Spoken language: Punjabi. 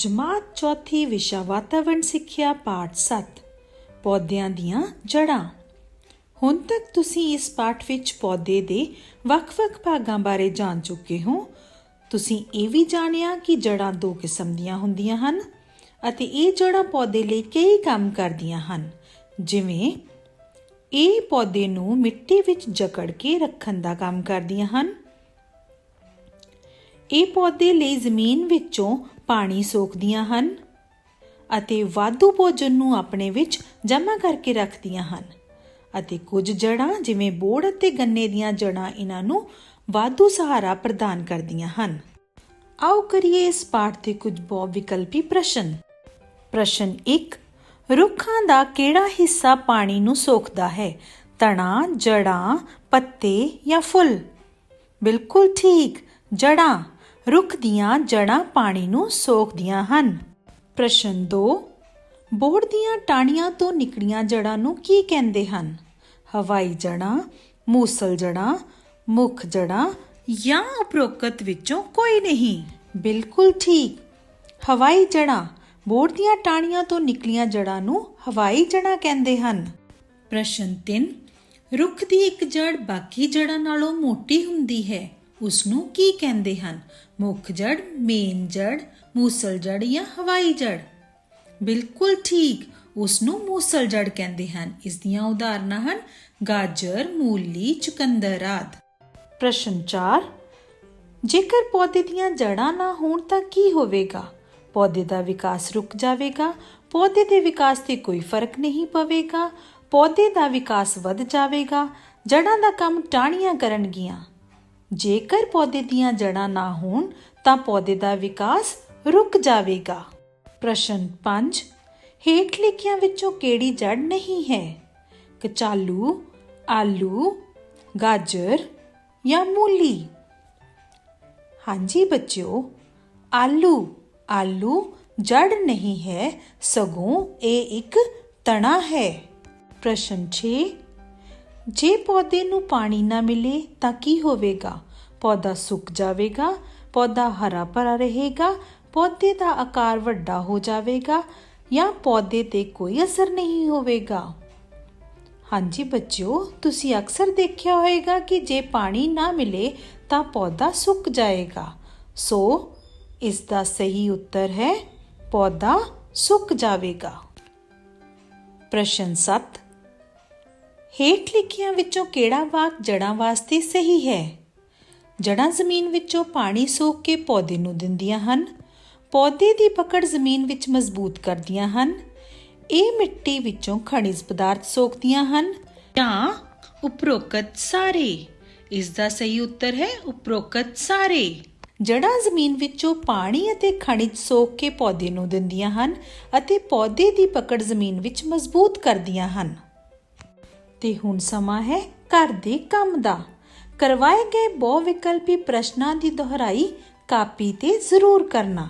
ਜਮਾਤ ਚੌਥੀ ਵਿਸ਼ਾ ਵਾਤਾਵਰਣ ਸਿੱਖਿਆ ਪਾਠ 7 ਪੌਦਿਆਂ ਦੀਆਂ ਜੜ੍ਹਾਂ। ਹੁਣ ਤੱਕ ਤੁਸੀਂ ਇਸ ਪਾਠ ਵਿੱਚ ਪੌਦੇ ਦੇ ਵੱਖ-ਵੱਖ ਭਾਗਾਂ ਬਾਰੇ ਜਾਣ ਚੁੱਕੇ ਹੋ। ਤੁਸੀਂ ਇਹ ਵੀ ਜਾਣਿਆ ਕਿ ਜੜ੍ਹਾਂ ਦੋ ਕਿਸਮ ਦੀਆਂ ਹੁੰਦੀਆਂ ਹਨ ਅਤੇ ਇਹ ਜੜ੍ਹਾਂ ਪੌਦੇ ਲਈ ਕਈ ਕੰਮ ਕਰਦੀਆਂ ਹਨ। ਜਿਵੇਂ, ਇਹ ਪੌਦੇ ਨੂੰ ਮਿੱਟੀ ਵਿੱਚ ਜਕੜ ਕੇ ਰੱਖਣ ਦਾ ਕੰਮ ਕਰਦੀਆਂ ਹਨ। ਇਹ ਪੌਦੇ ਲਈ ਜ਼ਮੀਨ ਵਿੱਚੋਂ ਪਾਣੀ ਸੋਖਦੀਆਂ ਹਨ ਅਤੇ ਵਾਧੂ ਭੋਜਨ ਨੂੰ ਆਪਣੇ ਵਿੱਚ ਜਮ੍ਹਾਂ ਕਰਕੇ ਰੱਖਦੀਆਂ ਹਨ ਅਤੇ ਕੁਝ ਜੜ੍ਹਾਂ, ਜਿਵੇਂ ਬੋੜ ਅਤੇ ਗੰਨੇ ਦੀਆਂ ਜੜ੍ਹਾਂ, ਇਹਨਾਂ ਨੂੰ ਵਾਧੂ ਸਹਾਰਾ ਪ੍ਰਦਾਨ ਕਰਦੀਆਂ ਹਨ। ਆਓ ਕਰੀਏ ਇਸ ਪਾਠ ਦੇ ਕੁਝ ਬਹੁ ਵਿਕਲਪੀ ਪ੍ਰਸ਼ਨ। ਪ੍ਰਸ਼ਨ 1 ਰੁੱਖਾਂ ਦਾ ਕਿਹੜਾ ਹਿੱਸਾ ਪਾਣੀ ਨੂੰ ਸੋਖਦਾ ਹੈ? ਤਣਾ ਜੜਾਂ ਪੱਤੇ ਜਾਂ ਫੁੱਲ? ਬਿਲਕੁਲ ਠੀਕ ਜੜਾਂ ਰੁੱਖ ਦੀਆਂ ਜੜਾਂ ਪਾਣੀ ਨੂੰ ਸੋਖਦੀਆਂ ਹਨ। ਪ੍ਰਸ਼ਨ 2 ਬੋੜ ਦੀਆਂ ਟਾਹਣੀਆਂ ਤੋਂ ਨਿਕਲੀਆਂ ਜੜਾਂ ਨੂੰ ਕੀ ਕਹਿੰਦੇ ਹਨ? ਹਵਾਈ ਜੜਾਂ, ਮੂਸਲ ਜੜਾਂ, ਮੁੱਖ ਜੜਾਂ ਜਾਂ ਉਪਰੋਕਤ ਵਿੱਚੋਂ ਕੋਈ ਨਹੀਂ? ਬਿਲਕੁਲ ਠੀਕ। ਹਵਾਈ ਜੜਾਂ, ਬੋੜ ਦੀਆਂ ਟਾਹਣੀਆਂ ਤੋਂ ਨਿਕਲੀਆਂ ਜੜਾਂ ਨੂੰ ਹਵਾਈ ਜੜਾਂ ਕਹਿੰਦੇ ਹਨ। ਪ੍ਰਸ਼ਨ 3 ਰੁੱਖ ਦੀ ਇੱਕ ਜੜ ਬਾਕੀ ਜੜਾਂ ਨਾਲੋਂ ਮੋਟੀ ਹੁੰਦੀ ਹੈ। ਉਸ ਨੂੰ ਕੀ ਕਹਿੰਦੇ ਹਨ? ਮੁੱਖ ਜੜ, ਮੇਨ ਜੜ, ਮੂਸਲ ਜੜ ਜਾਂ ਹਵਾਈ ਜੜ? ਬਿਲਕੁਲ ਠੀਕ ਉਸ ਨੂੰ ਮੂਸਲ ਜੜ ਕਹਿੰਦੇ ਹਨ। ਇਸ ਦੀਆਂ ਉਦਾਹਰਨਾਂ ਹਨ, ਗਾਜਰ, ਮੂਲੀ, ਚੁਕੰਦਰ ਆਦਿ। ਪ੍ਰਸ਼ਨ 4 ਜੇਕਰ ਪੌਦੇ ਦੀਆਂ ਜੜਾਂ ਨਾ ਹੋਣ ਤਾਂ ਕੀ ਹੋਵੇਗਾ? ਪੌਦੇ ਦਾ ਵਿਕਾਸ ਰੁਕ ਜਾਵੇਗਾ, ਪੌਦੇ ਦੇ ਵਿਕਾਸ ਤੇ ਕੋਈ ਫ਼ਰਕ ਨਹੀਂ ਪਵੇਗਾ, ਪੌਦੇ ਦਾ ਵਿਕਾਸ ਵੱਧ ਜਾਵੇਗਾ, ਜੜਾਂ ਦਾ ਕੰਮ ਟਾਹਣੀਆਂ ਕਰਨਗੀਆਂ। ਜੇਕਰ ਪੌਦੇ ਦੀਆਂ ਜੜਾਂ ਨਾ ਹੋਣ, ਤਾਂ ਪੌਦੇ ਦਾ ਵਿਕਾਸ ਰੁਕ ਜਾਵੇਗਾ। ਪ੍ਰਸ਼ਨ 5 ਹੇਠ ਲਿਖਿਆਂ ਵਿੱਚੋਂ ਕਿਹੜੀ ਜੜ ਨਹੀਂ ਹੈ? ਕਚਾਲੂ, ਆਲੂ, ਗਾਜਰ ਜਾਂ ਮੂਲੀ? ਹਾਂਜੀ ਬੱਚਿਓ, ਆਲੂ ਆਲੂ ਜੜ ਨਹੀਂ ਹੈ, ਸਗੋਂ ਇਹ ਇੱਕ ਤਣਾ ਹੈ। ਪ੍ਰਸ਼ਨ 6 ਜੇ ਪੌਦੇ ਨੂੰ ਪਾਣੀ ਨਾ ਮਿਲੇ ਤਾਂ ਕੀ ਹੋਵੇਗਾ? ਪੌਦਾ ਸੁੱਕ ਜਾਵੇਗਾ, ਪੌਦਾ ਹਰਾ ਭਰਾ ਰਹੇਗਾ, ਪੌਦੇ ਦਾ ਆਕਾਰ ਵੱਡਾ ਹੋ ਜਾਵੇਗਾ ਜਾਂ ਪੌਦੇ ਤੇ ਕੋਈ ਅਸਰ ਨਹੀਂ ਹੋਵੇਗਾ। ਹਾਂਜੀ ਬੱਚਿਓ, ਤੁਸੀਂ ਅਕਸਰ ਦੇਖਿਆ ਹੋਵੇਗਾ ਕਿ ਜੇ ਪਾਣੀ ਨਾ ਮਿਲੇ ਤਾਂ ਪੌਦਾ ਸੁੱਕ ਜਾਏਗਾ। ਸੋ, ਇਸ ਦਾ ਸਹੀ ਉੱਤਰ ਹੈ, ਪੌਦਾ ਸੁੱਕ ਜਾਵੇਗਾ। ਪ੍ਰਸ਼ਨ 7 ਹੇਠ ਲਿਖਿਆਂ ਵਿੱਚੋਂ ਕਿਹੜਾ ਵਾਕ ਜੜਾਂ ਵਾਸਤੇ ਸਹੀ ਹੈ? ਜੜਾਂ ਜ਼ਮੀਨ ਵਿੱਚੋਂ ਪਾਣੀ ਸੋਖ ਕੇ ਪੌਦੇ ਨੂੰ ਦਿੰਦੀਆਂ ਹਨ ਪੌਦੇ ਦੀ ਪਕੜ ਜ਼ਮੀਨ ਵਿੱਚ ਮਜ਼ਬੂਤ ਕਰਦੀਆਂ ਹਨ ਇਹ ਮਿੱਟੀ ਵਿੱਚੋਂ ਖਣਿਜ ਪਦਾਰਥ ਸੋਖਦੀਆਂ ਹਨ। ਜਾਂ ਉਪਰੋਕਤ ਸਾਰੇ। ਇਸ ਦਾ ਸਹੀ ਉੱਤਰ ਹੈ ਉਪਰੋਕਤ ਸਾਰੇ। ਜੜਾਂ ਜ਼ਮੀਨ ਵਿੱਚੋਂ ਪਾਣੀ ਅਤੇ ਖਣਿਜ ਸੋਖ ਕੇ ਪੌਦੇ ਨੂੰ ਦਿੰਦੀਆਂ ਹਨ ਅਤੇ ਪੌਦੇ ਦੀ ਪਕੜ ਜ਼ਮੀਨ ਵਿੱਚ ਮਜ਼ਬੂਤ ਕਰਦੀਆਂ ਹਨ। ਤੇ ਹੁਣ ਸਮਾਂ ਹੈ ਘਰ ਦੇ ਕੰਮ ਦਾ। ਕਰਵਾਏ ਗਏ ਬਹੁ ਵਿਕਲਪੀ ਪ੍ਰਸ਼ਨਾਂ ਦੀ ਦੁਹਰਾਈ ਕਾਪੀ ਤੇ ਜ਼ਰੂਰ ਕਰਨਾ।